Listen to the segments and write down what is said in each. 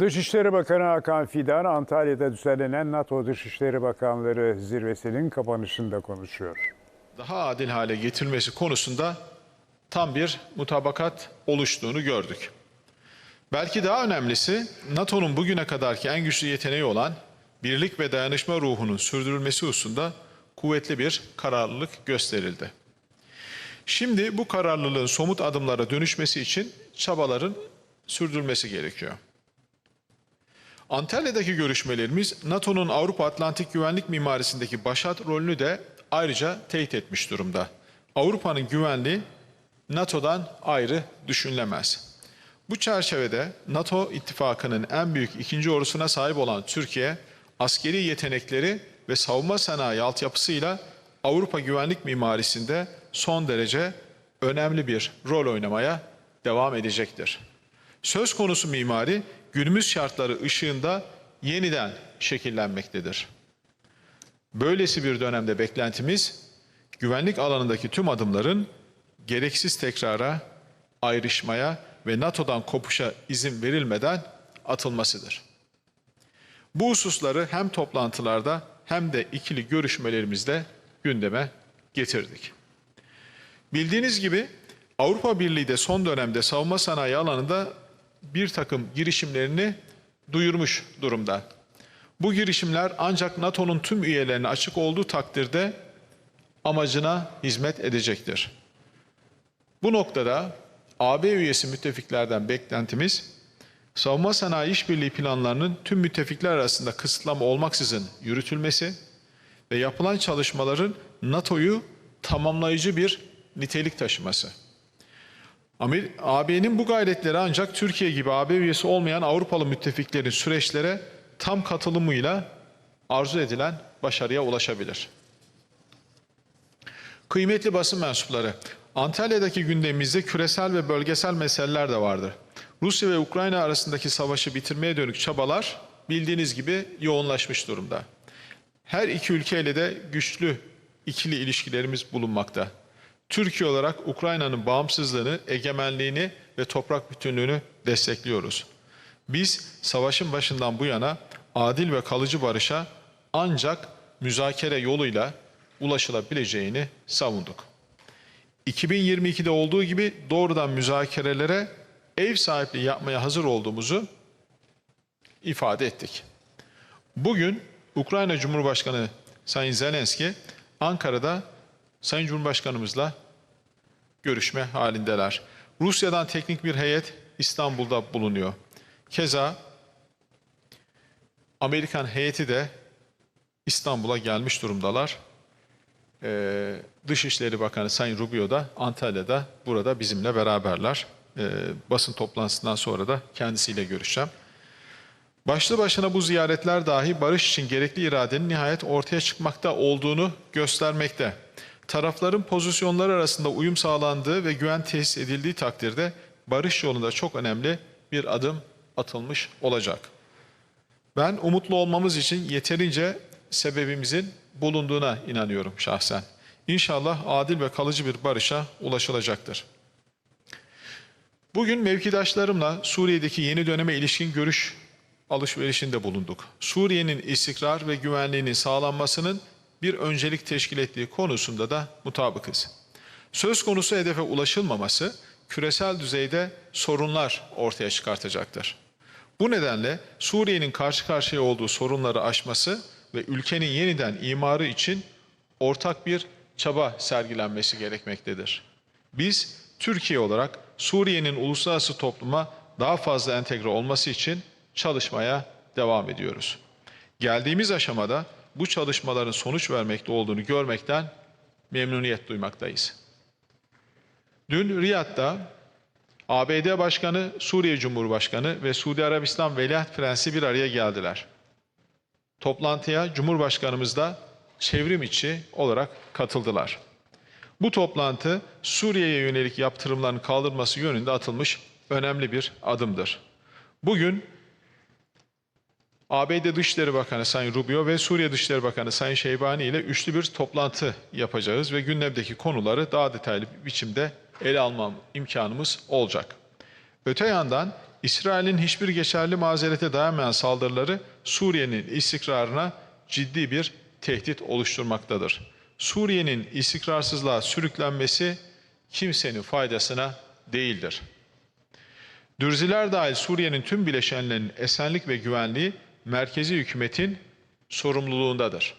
Dışişleri Bakanı Hakan Fidan, Antalya'da düzenlenen NATO Dışişleri Bakanları zirvesinin kapanışında konuşuyor. daha adil hale getirilmesi konusunda tam bir mutabakat oluştuğunu gördük. Belki daha önemlisi NATO'nun bugüne kadarki en güçlü yeteneği olan birlik ve dayanışma ruhunun sürdürülmesi hususunda kuvvetli bir kararlılık gösterildi. Şimdi bu kararlılığın somut adımlara dönüşmesi için çabaların sürdürülmesi gerekiyor. Antalya'daki görüşmelerimiz NATO'nun Avrupa Atlantik güvenlik mimarisindeki başat rolünü de ayrıca teyit etmiş durumda. Avrupa'nın güvenliği NATO'dan ayrı düşünülemez. Bu çerçevede NATO ittifakının en büyük ikinci ordusuna sahip olan Türkiye, askeri yetenekleri ve savunma sanayi altyapısıyla Avrupa güvenlik mimarisinde son derece önemli bir rol oynamaya devam edecektir. Söz konusu mimari günümüz şartları ışığında yeniden şekillenmektedir. Böylesi bir dönemde beklentimiz güvenlik alanındaki tüm adımların gereksiz tekrara, ayrışmaya ve NATO'dan kopuşa izin verilmeden atılmasıdır. Bu hususları hem toplantılarda hem de ikili görüşmelerimizde gündeme getirdik. Bildiğiniz gibi Avrupa Birliği de son dönemde savunma sanayi alanında bir takım girişimlerini duyurmuş durumda. Bu girişimler ancak NATO'nun tüm üyelerine açık olduğu takdirde amacına hizmet edecektir. Bu noktada AB üyesi müttefiklerden beklentimiz savunma sanayi işbirliği planlarının tüm müttefikler arasında kısıtlama olmaksızın yürütülmesi ve yapılan çalışmaların NATO'yu tamamlayıcı bir nitelik taşıması. AB'nin bu gayretleri ancak Türkiye gibi AB üyesi olmayan Avrupalı müttefiklerin süreçlere tam katılımıyla arzu edilen başarıya ulaşabilir. Kıymetli basın mensupları, Antalya'daki gündemimizde küresel ve bölgesel meseleler de vardır. Rusya ve Ukrayna arasındaki savaşı bitirmeye dönük çabalar bildiğiniz gibi yoğunlaşmış durumda. Her iki ülkeyle de güçlü ikili ilişkilerimiz bulunmakta. Türkiye olarak Ukrayna'nın bağımsızlığını, egemenliğini ve toprak bütünlüğünü destekliyoruz. Biz savaşın başından bu yana adil ve kalıcı barışa ancak müzakere yoluyla ulaşılabileceğini savunduk. 2022'de olduğu gibi doğrudan müzakerelere ev sahipliği yapmaya hazır olduğumuzu ifade ettik. Bugün Ukrayna Cumhurbaşkanı Sayın Zelenski Ankara'da Sayın Cumhurbaşkanımızla görüşme halindeler. Rusya'dan teknik bir heyet İstanbul'da bulunuyor. Keza Amerikan heyeti de İstanbul'a gelmiş durumdalar. Ee, Dışişleri Bakanı Sayın Rubio da Antalya'da burada bizimle beraberler. Ee, basın toplantısından sonra da kendisiyle görüşeceğim. Başlı başına bu ziyaretler dahi barış için gerekli iradenin nihayet ortaya çıkmakta olduğunu göstermekte. Tarafların pozisyonları arasında uyum sağlandığı ve güven tesis edildiği takdirde barış yolunda çok önemli bir adım atılmış olacak. Ben umutlu olmamız için yeterince sebebimizin bulunduğuna inanıyorum şahsen. İnşallah adil ve kalıcı bir barışa ulaşılacaktır. Bugün mevkidaşlarımla Suriye'deki yeni döneme ilişkin görüş alışverişinde bulunduk. Suriye'nin istikrar ve güvenliğinin sağlanmasının bir öncelik teşkil ettiği konusunda da mutabıkız. Söz konusu hedefe ulaşılmaması küresel düzeyde sorunlar ortaya çıkartacaktır. Bu nedenle Suriye'nin karşı karşıya olduğu sorunları aşması ve ülkenin yeniden imarı için ortak bir çaba sergilenmesi gerekmektedir. Biz Türkiye olarak Suriye'nin uluslararası topluma daha fazla entegre olması için çalışmaya devam ediyoruz. Geldiğimiz aşamada bu çalışmaların sonuç vermekte olduğunu görmekten memnuniyet duymaktayız. Dün Riyad'da ABD Başkanı, Suriye Cumhurbaşkanı ve Suudi Arabistan Veliaht Prensi bir araya geldiler. Toplantıya Cumhurbaşkanımız da çevrim içi olarak katıldılar. Bu toplantı Suriye'ye yönelik yaptırımların kaldırılması yönünde atılmış önemli bir adımdır. Bugün ABD Dışişleri Bakanı Sayın Rubio ve Suriye Dışişleri Bakanı Sayın Şeybani ile üçlü bir toplantı yapacağız ve gündemdeki konuları daha detaylı bir biçimde ele alma imkanımız olacak. Öte yandan İsrail'in hiçbir geçerli mazerete dayanmayan saldırıları Suriye'nin istikrarına ciddi bir tehdit oluşturmaktadır. Suriye'nin istikrarsızlığa sürüklenmesi kimsenin faydasına değildir. Dürziler dahil Suriye'nin tüm bileşenlerinin esenlik ve güvenliği merkezi hükümetin sorumluluğundadır.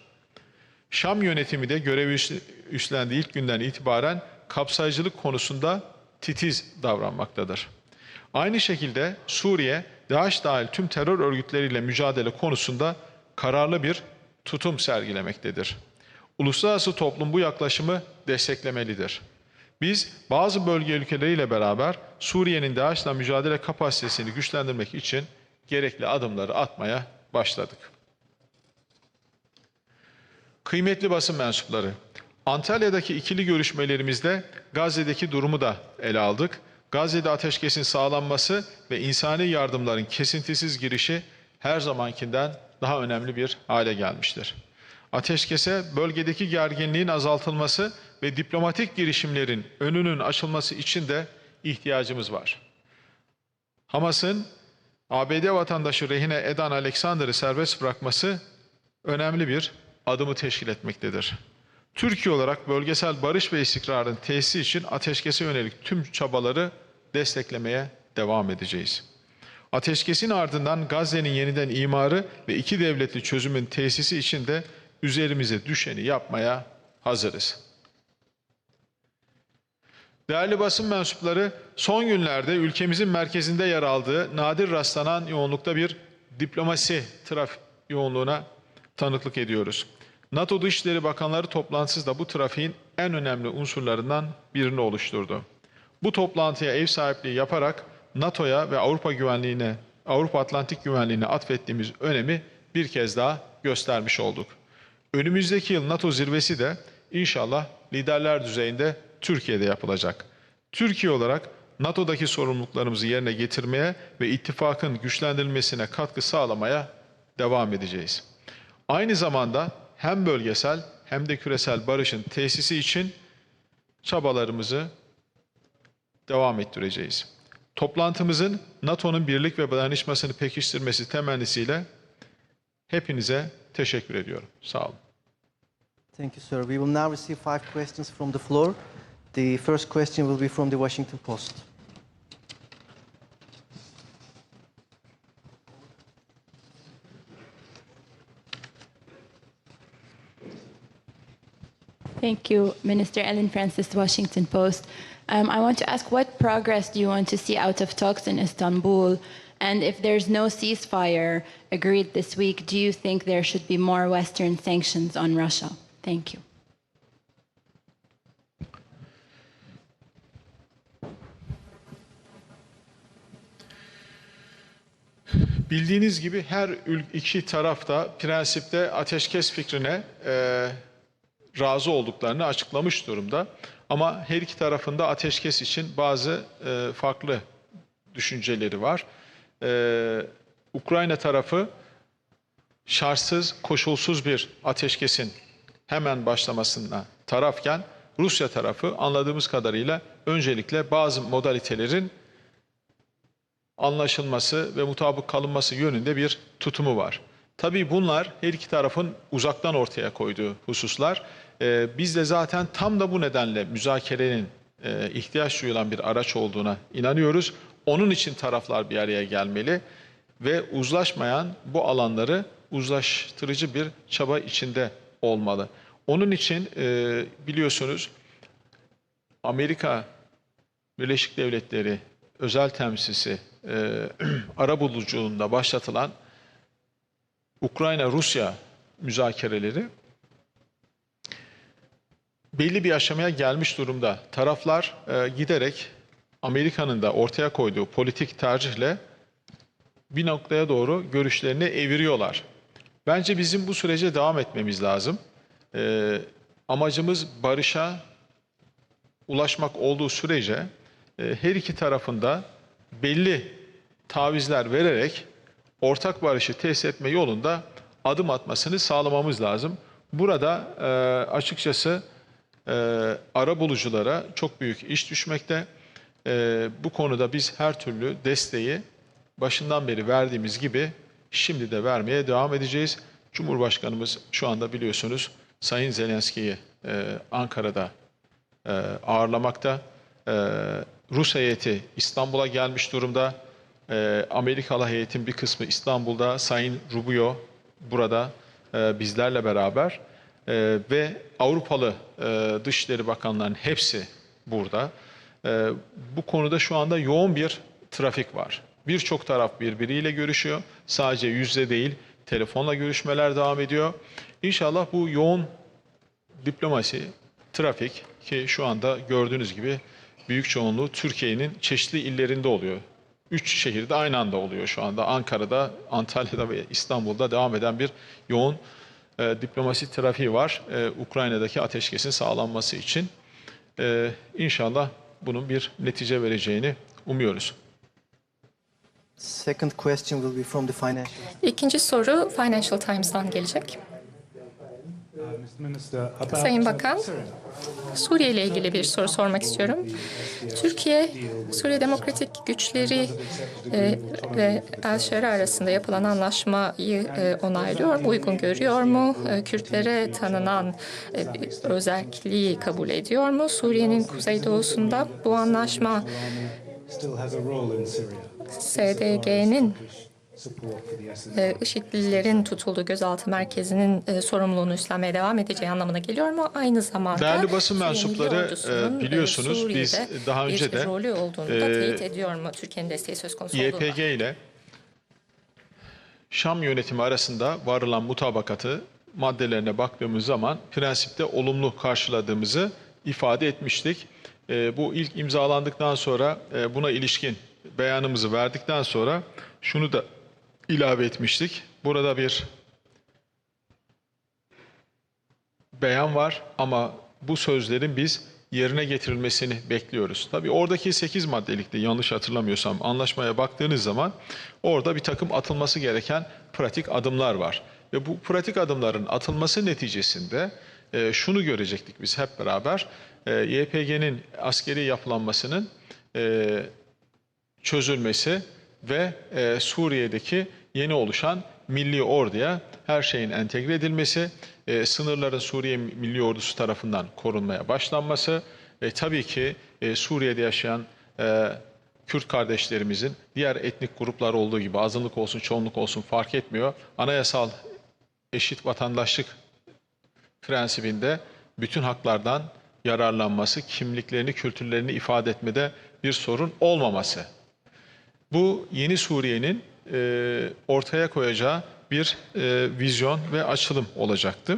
Şam yönetimi de görevi üst- üstlendiği ilk günden itibaren kapsayıcılık konusunda titiz davranmaktadır. Aynı şekilde Suriye, DAEŞ dahil tüm terör örgütleriyle mücadele konusunda kararlı bir tutum sergilemektedir. Uluslararası toplum bu yaklaşımı desteklemelidir. Biz bazı bölge ülkeleriyle beraber Suriye'nin DAEŞ'la mücadele kapasitesini güçlendirmek için gerekli adımları atmaya başladık. Kıymetli basın mensupları, Antalya'daki ikili görüşmelerimizde Gazze'deki durumu da ele aldık. Gazze'de ateşkesin sağlanması ve insani yardımların kesintisiz girişi her zamankinden daha önemli bir hale gelmiştir. Ateşkese bölgedeki gerginliğin azaltılması ve diplomatik girişimlerin önünün açılması için de ihtiyacımız var. Hamas'ın ABD vatandaşı rehine Edan Alexander'ı serbest bırakması önemli bir adımı teşkil etmektedir. Türkiye olarak bölgesel barış ve istikrarın tesisi için ateşkese yönelik tüm çabaları desteklemeye devam edeceğiz. Ateşkesin ardından Gazze'nin yeniden imarı ve iki devletli çözümün tesisi için de üzerimize düşeni yapmaya hazırız. Değerli basın mensupları, son günlerde ülkemizin merkezinde yer aldığı nadir rastlanan yoğunlukta bir diplomasi trafik yoğunluğuna tanıklık ediyoruz. NATO Dışişleri Bakanları toplantısı da bu trafiğin en önemli unsurlarından birini oluşturdu. Bu toplantıya ev sahipliği yaparak NATO'ya ve Avrupa güvenliğine, Avrupa Atlantik güvenliğine atfettiğimiz önemi bir kez daha göstermiş olduk. Önümüzdeki yıl NATO zirvesi de inşallah liderler düzeyinde Türkiye'de yapılacak. Türkiye olarak NATO'daki sorumluluklarımızı yerine getirmeye ve ittifakın güçlendirilmesine katkı sağlamaya devam edeceğiz. Aynı zamanda hem bölgesel hem de küresel barışın tesisi için çabalarımızı devam ettireceğiz. Toplantımızın NATO'nun birlik ve dayanışmasını pekiştirmesi temennisiyle hepinize teşekkür ediyorum. Sağ olun. Thank you, sir. We will now receive five questions from the floor. The first question will be from the Washington Post. Thank you, Minister Ellen Francis, Washington Post. Um, I want to ask what progress do you want to see out of talks in Istanbul? And if there's no ceasefire agreed this week, do you think there should be more Western sanctions on Russia? Thank you. Bildiğiniz gibi her iki taraf da prensipte ateşkes fikrine e, razı olduklarını açıklamış durumda. Ama her iki tarafında ateşkes için bazı e, farklı düşünceleri var. E, Ukrayna tarafı şartsız, koşulsuz bir ateşkesin hemen başlamasına tarafken Rusya tarafı anladığımız kadarıyla öncelikle bazı modalitelerin anlaşılması ve mutabık kalınması yönünde bir tutumu var. Tabii bunlar her iki tarafın uzaktan ortaya koyduğu hususlar. Ee, biz de zaten tam da bu nedenle müzakerenin e, ihtiyaç duyulan bir araç olduğuna inanıyoruz. Onun için taraflar bir araya gelmeli ve uzlaşmayan bu alanları uzlaştırıcı bir çaba içinde olmalı. Onun için e, biliyorsunuz Amerika Birleşik Devletleri özel temsilcisi e, arabuluculuğunda başlatılan Ukrayna-Rusya müzakereleri belli bir aşamaya gelmiş durumda. Taraflar e, giderek Amerika'nın da ortaya koyduğu politik tercihle bir noktaya doğru görüşlerini eviriyorlar. Bence bizim bu sürece devam etmemiz lazım. E, amacımız barışa ulaşmak olduğu sürece her iki tarafında belli tavizler vererek ortak barışı tesis etme yolunda adım atmasını sağlamamız lazım. Burada e, açıkçası e, ara buluculara çok büyük iş düşmekte. E, bu konuda biz her türlü desteği başından beri verdiğimiz gibi şimdi de vermeye devam edeceğiz. Cumhurbaşkanımız şu anda biliyorsunuz Sayın Zelenski'yi e, Ankara'da e, ağırlamakta. E, Rus heyeti İstanbul'a gelmiş durumda. E, Amerikalı heyetin bir kısmı İstanbul'da. Sayın Rubio burada e, bizlerle beraber. E, ve Avrupalı e, Dışişleri Bakanlarının hepsi burada. E, bu konuda şu anda yoğun bir trafik var. Birçok taraf birbiriyle görüşüyor. Sadece yüzde değil, telefonla görüşmeler devam ediyor. İnşallah bu yoğun diplomasi, trafik ki şu anda gördüğünüz gibi büyük çoğunluğu Türkiye'nin çeşitli illerinde oluyor. Üç şehirde aynı anda oluyor şu anda. Ankara'da, Antalya'da ve İstanbul'da devam eden bir yoğun e, diplomasi trafiği var. E, Ukrayna'daki ateşkesin sağlanması için. E, inşallah bunun bir netice vereceğini umuyoruz. Second question will be from the financial. İkinci soru Financial Times'tan gelecek. Sayın Bakan, Suriye ile ilgili bir soru sormak istiyorum. Türkiye, Suriye Demokratik Güçleri e, ve El-Şera arasında yapılan anlaşmayı e, onaylıyor mu, uygun görüyor mu? E, Kürtlere tanınan özelliği kabul ediyor mu? Suriye'nin kuzeydoğusunda bu anlaşma. SDG'nin Support for the SNA. e, IŞİD'lilerin tutulduğu gözaltı merkezinin e, sorumluluğunu üstlenmeye devam edeceği anlamına geliyor mu? Aynı zamanda Değerli basın mensupları, Ordusu'nun, e, biliyorsunuz Suriye'de biz daha önce de, rolü olduğunu da e, teyit ediyor mu? Türkiye'nin desteği söz konusu. YPG ile Şam yönetimi arasında varılan mutabakatı maddelerine baktığımız zaman prensipte olumlu karşıladığımızı ifade etmiştik. E, bu ilk imzalandıktan sonra e, buna ilişkin beyanımızı verdikten sonra şunu da ilave etmiştik. Burada bir beyan var ama bu sözlerin biz yerine getirilmesini bekliyoruz. Tabii oradaki 8 maddelikte yanlış hatırlamıyorsam anlaşmaya baktığınız zaman orada bir takım atılması gereken pratik adımlar var. Ve bu pratik adımların atılması neticesinde e, şunu görecektik biz hep beraber. E, YPG'nin askeri yapılanmasının e, çözülmesi ve e, Suriye'deki yeni oluşan milli orduya her şeyin entegre edilmesi, e, sınırların Suriye Milli Ordusu tarafından korunmaya başlanması ve tabii ki e, Suriye'de yaşayan e, Kürt kardeşlerimizin diğer etnik gruplar olduğu gibi azınlık olsun çoğunluk olsun fark etmiyor. Anayasal eşit vatandaşlık prensibinde bütün haklardan yararlanması, kimliklerini, kültürlerini ifade etmede bir sorun olmaması. Bu yeni Suriye'nin e, ortaya koyacağı bir e, vizyon ve açılım olacaktı.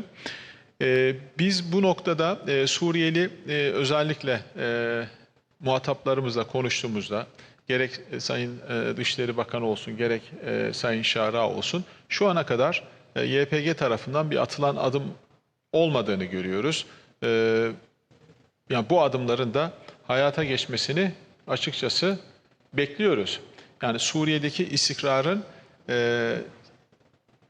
E, biz bu noktada e, Suriyeli e, özellikle e, muhataplarımızla konuştuğumuzda gerek e, Sayın e, Dışişleri Bakanı olsun gerek e, Sayın Şara olsun şu ana kadar e, YPG tarafından bir atılan adım olmadığını görüyoruz. E, yani bu adımların da hayata geçmesini açıkçası bekliyoruz. Yani Suriye'deki istikrarın e,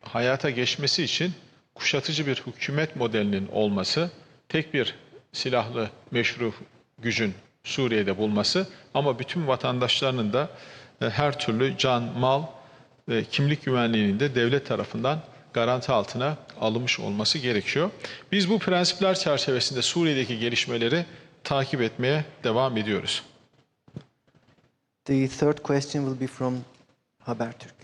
hayata geçmesi için kuşatıcı bir hükümet modelinin olması, tek bir silahlı meşru gücün Suriye'de bulması ama bütün vatandaşlarının da e, her türlü can, mal ve kimlik güvenliğinin de devlet tarafından garanti altına alınmış olması gerekiyor. Biz bu prensipler çerçevesinde Suriye'deki gelişmeleri takip etmeye devam ediyoruz. The third question will be from Habertürk.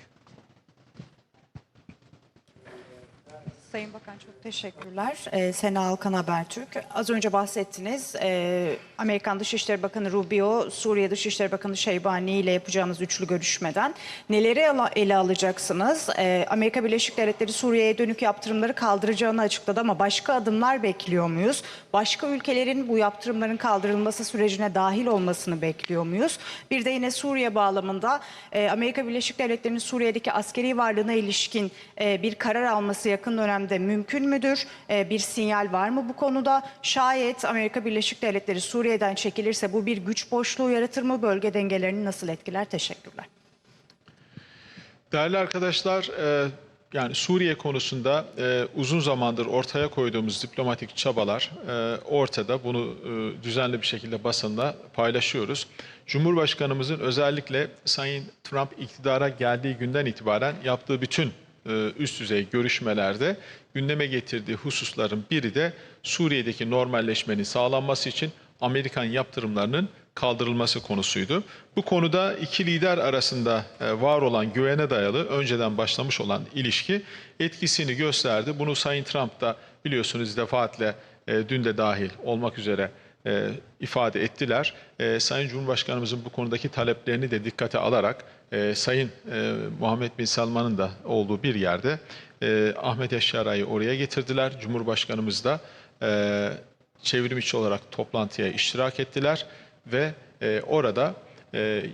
Sayın Bakan çok teşekkürler. Ee, Sena Alkan Habertürk. Az önce bahsettiniz. Ee, Amerikan Dışişleri Bakanı Rubio, Suriye Dışişleri Bakanı Şeybani ile yapacağımız üçlü görüşmeden neleri ele, ele alacaksınız? Ee, Amerika Birleşik Devletleri Suriye'ye dönük yaptırımları kaldıracağını açıkladı ama başka adımlar bekliyor muyuz? Başka ülkelerin bu yaptırımların kaldırılması sürecine dahil olmasını bekliyor muyuz? Bir de yine Suriye bağlamında e, Amerika Birleşik Devletleri'nin Suriye'deki askeri varlığına ilişkin e, bir karar alması yakın dönemde mümkün müdür? E, bir sinyal var mı bu konuda? Şayet Amerika Birleşik Devletleri Suriye'den çekilirse bu bir güç boşluğu yaratır mı? Bölge dengelerini nasıl etkiler? Teşekkürler. Değerli arkadaşlar, e, yani Suriye konusunda e, uzun zamandır ortaya koyduğumuz diplomatik çabalar e, ortada. Bunu e, düzenli bir şekilde basında paylaşıyoruz. Cumhurbaşkanımızın özellikle Sayın Trump iktidara geldiği günden itibaren yaptığı bütün üst düzey görüşmelerde gündeme getirdiği hususların biri de Suriye'deki normalleşmenin sağlanması için Amerikan yaptırımlarının kaldırılması konusuydu. Bu konuda iki lider arasında e, var olan güvene dayalı önceden başlamış olan ilişki etkisini gösterdi. Bunu Sayın Trump da biliyorsunuz defaatle e, dün de dahil olmak üzere e, ifade ettiler. E, Sayın Cumhurbaşkanımızın bu konudaki taleplerini de dikkate alarak e, Sayın e, Muhammed Bin Salman'ın da olduğu bir yerde e, Ahmet Eşşaray'ı oraya getirdiler. Cumhurbaşkanımız da e, çevrim içi olarak toplantıya iştirak ettiler ve e, orada e,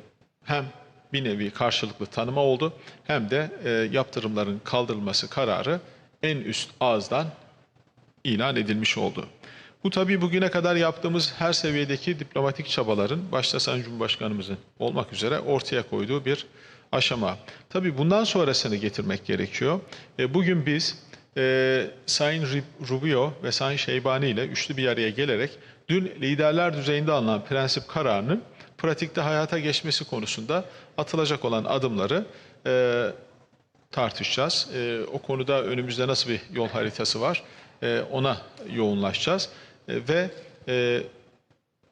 hem bir nevi karşılıklı tanıma oldu hem de e, yaptırımların kaldırılması kararı en üst ağızdan ilan edilmiş oldu. Bu tabii bugüne kadar yaptığımız her seviyedeki diplomatik çabaların başta Sayın Cumhurbaşkanımızın olmak üzere ortaya koyduğu bir aşama. Tabii bundan sonrasını getirmek gerekiyor. E, bugün biz e, Sayın Rubio ve Sayın Şeybani ile üçlü bir araya gelerek dün liderler düzeyinde alınan prensip kararının pratikte hayata geçmesi konusunda atılacak olan adımları e, tartışacağız. E, o konuda önümüzde nasıl bir yol haritası var e, ona yoğunlaşacağız. E, ve e,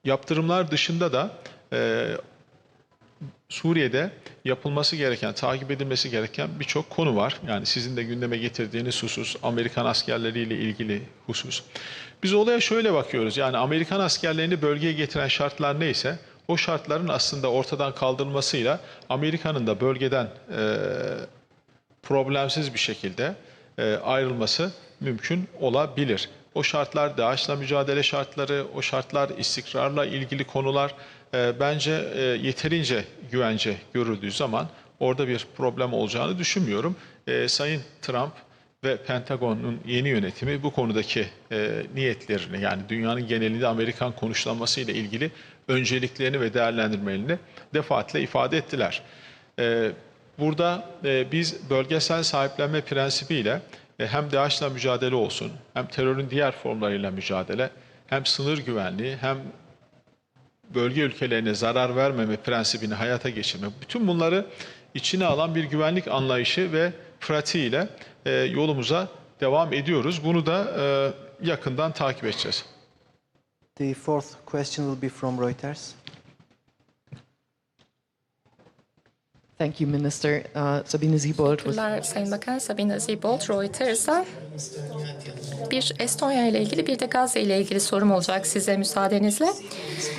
yaptırımlar dışında da e, Suriye'de yapılması gereken, takip edilmesi gereken birçok konu var. Yani sizin de gündeme getirdiğiniz husus, Amerikan askerleriyle ilgili husus. Biz olaya şöyle bakıyoruz. Yani Amerikan askerlerini bölgeye getiren şartlar neyse, o şartların aslında ortadan kaldırılmasıyla Amerika'nın da bölgeden e, problemsiz bir şekilde e, ayrılması mümkün olabilir. O şartlar DAEŞ'la mücadele şartları, o şartlar istikrarla ilgili konular e, bence e, yeterince güvence görüldüğü zaman orada bir problem olacağını düşünmüyorum. E, Sayın Trump ve Pentagon'un yeni yönetimi bu konudaki e, niyetlerini yani dünyanın genelinde Amerikan konuşlanması ile ilgili önceliklerini ve değerlendirmelerini defaatle ifade ettiler. E, Burada e, biz bölgesel sahiplenme prensibiyle hem DAEŞ'le mücadele olsun, hem terörün diğer formlarıyla mücadele, hem sınır güvenliği, hem bölge ülkelerine zarar vermeme prensibini hayata geçirme. Bütün bunları içine alan bir güvenlik anlayışı ve pratiğiyle e, yolumuza devam ediyoruz. Bunu da e, yakından takip edeceğiz. The fourth question will be from Reuters. Thank you, Minister. Uh, Sabine Siebold was Sayın Bakan Sabine Ziebold Reuters'a. Bir Estonya ile ilgili bir de Gazze ile ilgili sorum olacak size müsaadenizle.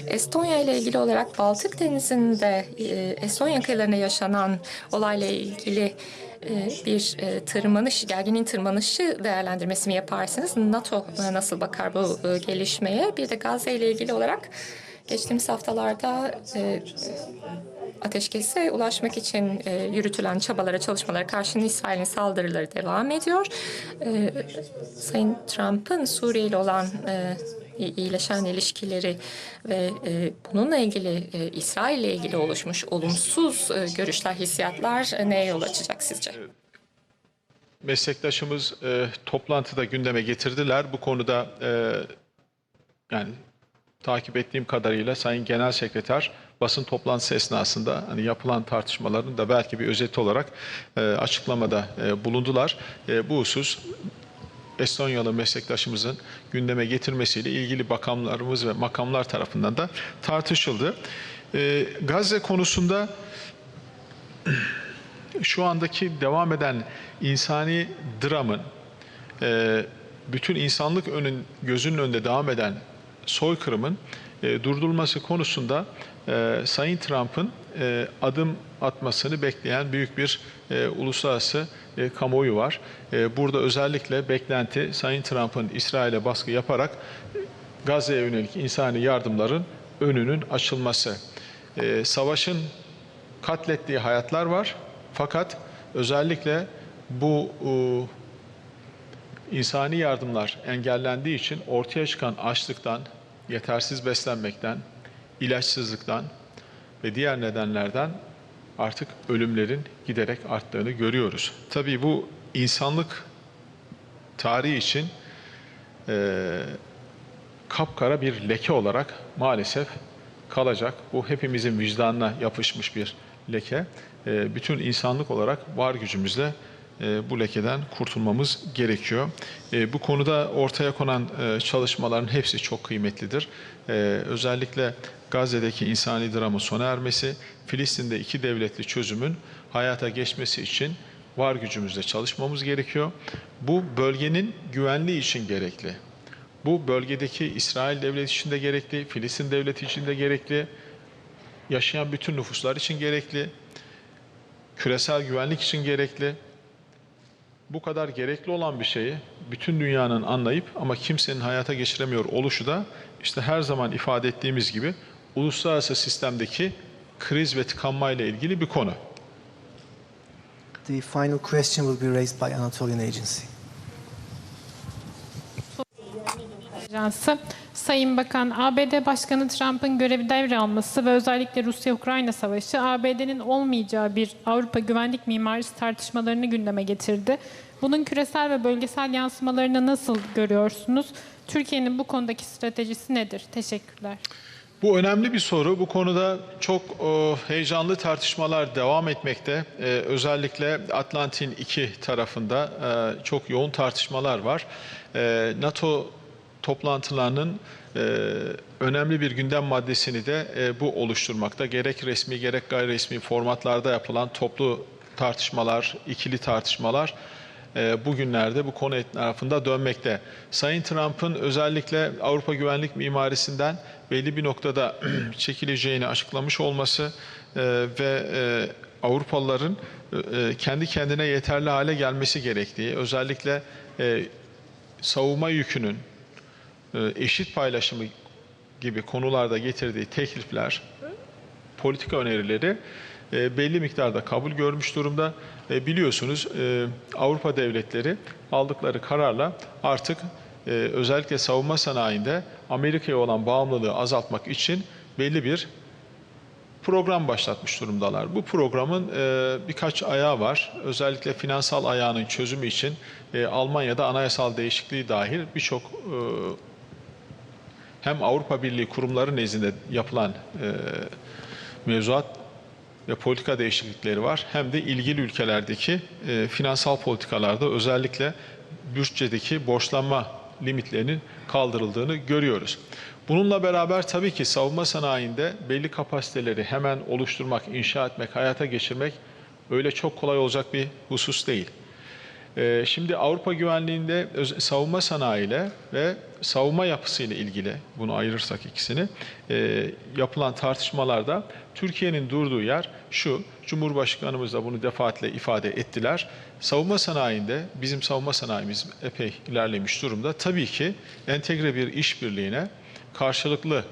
Estonya ile ilgili olarak Baltık Denizi'nde e, Estonya kıyılarında yaşanan olayla ilgili e, bir e, tırmanış, gerginin tırmanışı değerlendirmesi mi yaparsınız? NATO nasıl bakar bu gelişmeye? Bir de Gazze ile ilgili olarak geçtiğimiz haftalarda ateşkese ulaşmak için e, yürütülen çabalara, çalışmalara karşın İsrail'in saldırıları devam ediyor. E, Sayın Trump'ın Suriye ile olan e, iyileşen ilişkileri ve e, bununla ilgili e, İsrail ile ilgili oluşmuş olumsuz e, görüşler, hissiyatlar e, neye yol açacak sizce? meslektaşımız e, toplantıda gündeme getirdiler. Bu konuda e, yani takip ettiğim kadarıyla Sayın Genel Sekreter basın toplantısı esnasında hani yapılan tartışmaların da belki bir özeti olarak e, açıklamada e, bulundular. E, bu husus Estonyalı meslektaşımızın gündeme getirmesiyle ilgili bakanlarımız ve makamlar tarafından da tartışıldı. E, Gazze konusunda şu andaki devam eden insani dramın e, bütün insanlık önün gözünün önünde devam eden soykırımın e, durdurulması konusunda e, Sayın Trump'ın e, adım atmasını bekleyen büyük bir e, uluslararası e, kamuoyu var. E, burada özellikle beklenti Sayın Trump'ın İsrail'e baskı yaparak Gazze'ye yönelik insani yardımların önünün açılması. E, savaşın katlettiği hayatlar var. Fakat özellikle bu e, insani yardımlar engellendiği için ortaya çıkan açlıktan, yetersiz beslenmekten, ilaçsızlıktan ve diğer nedenlerden artık ölümlerin giderek arttığını görüyoruz. Tabii bu insanlık tarihi için eee, kapkara bir leke olarak maalesef kalacak. Bu hepimizin vicdanına yapışmış bir leke. Eee, bütün insanlık olarak var gücümüzle eee, bu lekeden kurtulmamız gerekiyor. Eee, bu konuda ortaya konan eee, çalışmaların hepsi çok kıymetlidir. Özellikle Gazze'deki insani dramın sona ermesi, Filistin'de iki devletli çözümün hayata geçmesi için var gücümüzle çalışmamız gerekiyor. Bu bölgenin güvenliği için gerekli. Bu bölgedeki İsrail devleti için de gerekli, Filistin devleti için de gerekli, yaşayan bütün nüfuslar için gerekli, küresel güvenlik için gerekli. Bu kadar gerekli olan bir şeyi bütün dünyanın anlayıp ama kimsenin hayata geçiremiyor oluşu da işte her zaman ifade ettiğimiz gibi uluslararası sistemdeki kriz ve tıkanma ile ilgili bir konu. The final question will be raised by Anatolian Agency. Ajansı. Sayın Bakan, ABD Başkanı Trump'ın görevi devralması ve özellikle Rusya-Ukrayna savaşı ABD'nin olmayacağı bir Avrupa güvenlik mimarisi tartışmalarını gündeme getirdi. Bunun küresel ve bölgesel yansımalarını nasıl görüyorsunuz? Türkiye'nin bu konudaki stratejisi nedir? Teşekkürler. Bu önemli bir soru. Bu konuda çok e, heyecanlı tartışmalar devam etmekte. E, özellikle Atlantin iki tarafında e, çok yoğun tartışmalar var. E, NATO toplantılarının e, önemli bir gündem maddesini de e, bu oluşturmakta. Gerek resmi gerek gayri resmi formatlarda yapılan toplu tartışmalar, ikili tartışmalar e, bugünlerde bu konu etrafında dönmekte. Sayın Trump'ın özellikle Avrupa güvenlik mimarisinden belli bir noktada çekileceğini açıklamış olması e, ve e, Avrupalıların e, kendi kendine yeterli hale gelmesi gerektiği, özellikle e, savunma yükünün eşit paylaşımı gibi konularda getirdiği teklifler, politika önerileri e, belli miktarda kabul görmüş durumda. E, biliyorsunuz e, Avrupa devletleri aldıkları kararla artık e, özellikle savunma sanayinde Amerika'ya olan bağımlılığı azaltmak için belli bir program başlatmış durumdalar. Bu programın e, birkaç ayağı var. Özellikle finansal ayağının çözümü için e, Almanya'da anayasal değişikliği dahil birçok e, hem Avrupa Birliği kurumları nezdinde yapılan e, mevzuat ve politika değişiklikleri var. Hem de ilgili ülkelerdeki e, finansal politikalarda özellikle bütçedeki borçlanma limitlerinin kaldırıldığını görüyoruz. Bununla beraber tabii ki savunma sanayinde belli kapasiteleri hemen oluşturmak, inşa etmek, hayata geçirmek öyle çok kolay olacak bir husus değil. Ee, Şimdi Avrupa güvenliğinde savunma sanayiyle ve savunma yapısıyla ilgili bunu ayırırsak ikisini e, yapılan tartışmalarda Türkiye'nin durduğu yer şu. Cumhurbaşkanımız da bunu defaatle ifade ettiler. Savunma sanayinde bizim savunma sanayimiz epey ilerlemiş durumda. Tabii ki entegre bir işbirliğine karşılıklı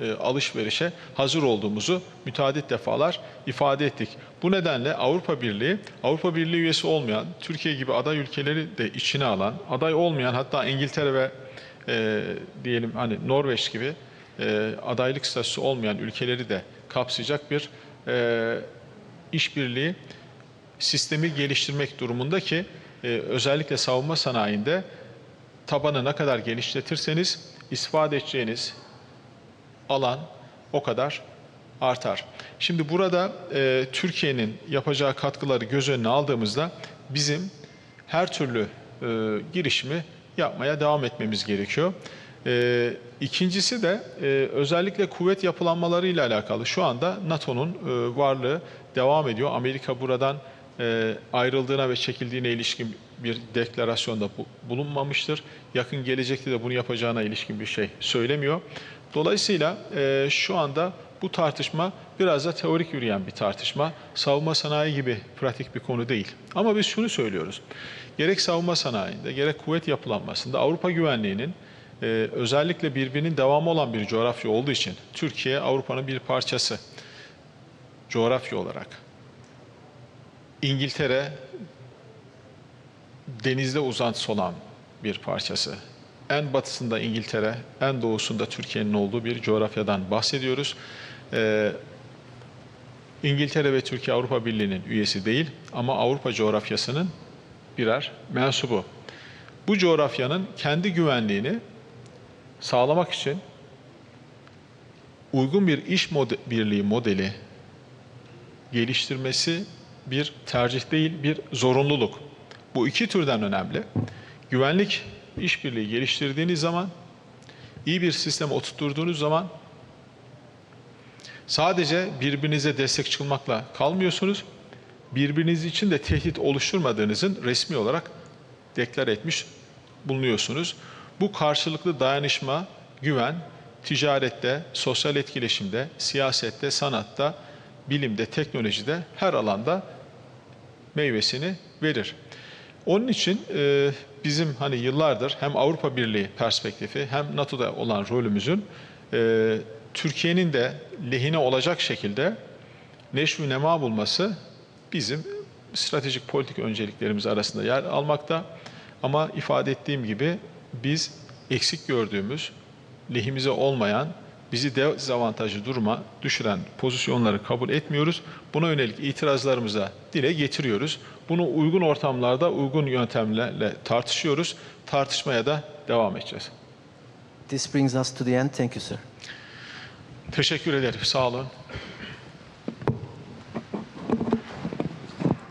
e, alışverişe hazır olduğumuzu müteadit defalar ifade ettik. Bu nedenle Avrupa Birliği, Avrupa Birliği üyesi olmayan, Türkiye gibi aday ülkeleri de içine alan, aday olmayan hatta İngiltere ve e, diyelim hani Norveç gibi e, adaylık statüsü olmayan ülkeleri de kapsayacak bir e, işbirliği sistemi geliştirmek durumunda ki e, özellikle savunma sanayinde tabanı ne kadar genişletirseniz istifade edeceğiniz alan o kadar artar. Şimdi burada e, Türkiye'nin yapacağı katkıları göz önüne aldığımızda bizim her türlü e, girişimi yapmaya devam etmemiz gerekiyor. E, ikincisi de e, özellikle kuvvet yapılanmalarıyla alakalı şu anda NATO'nun e, varlığı devam ediyor. Amerika buradan ayrıldığına ve çekildiğine ilişkin bir deklarasyonda bu- bulunmamıştır. Yakın gelecekte de bunu yapacağına ilişkin bir şey söylemiyor. Dolayısıyla e, şu anda bu tartışma biraz da teorik yürüyen bir tartışma. Savunma sanayi gibi pratik bir konu değil. Ama biz şunu söylüyoruz. Gerek savunma sanayinde gerek kuvvet yapılanmasında Avrupa güvenliğinin e, özellikle birbirinin devamı olan bir coğrafya olduğu için Türkiye Avrupa'nın bir parçası coğrafya olarak. İngiltere denizde uzantısı olan bir parçası. En batısında İngiltere, en doğusunda Türkiye'nin olduğu bir coğrafyadan bahsediyoruz. Ee, İngiltere ve Türkiye Avrupa Birliği'nin üyesi değil ama Avrupa coğrafyasının birer mensubu. Bu coğrafyanın kendi güvenliğini sağlamak için uygun bir iş mode- birliği modeli geliştirmesi bir tercih değil, bir zorunluluk. Bu iki türden önemli. Güvenlik işbirliği geliştirdiğiniz zaman, iyi bir sistem oturtturduğunuz zaman sadece birbirinize destek çıkmakla kalmıyorsunuz. Birbiriniz için de tehdit oluşturmadığınızın resmi olarak deklar etmiş bulunuyorsunuz. Bu karşılıklı dayanışma, güven, ticarette, sosyal etkileşimde, siyasette, sanatta, bilimde, teknolojide her alanda meyvesini verir. Onun için e, bizim hani yıllardır hem Avrupa Birliği perspektifi hem NATO'da olan rolümüzün e, Türkiye'nin de lehine olacak şekilde neşv nema bulması bizim stratejik politik önceliklerimiz arasında yer almakta. Ama ifade ettiğim gibi biz eksik gördüğümüz, lehimize olmayan, bizi dezavantajlı duruma düşüren pozisyonları kabul etmiyoruz. Buna yönelik itirazlarımızı da dile getiriyoruz. Bunu uygun ortamlarda, uygun yöntemlerle tartışıyoruz. Tartışmaya da devam edeceğiz. This brings us to the end. Thank you, sir. Teşekkür ederim. Sağ olun.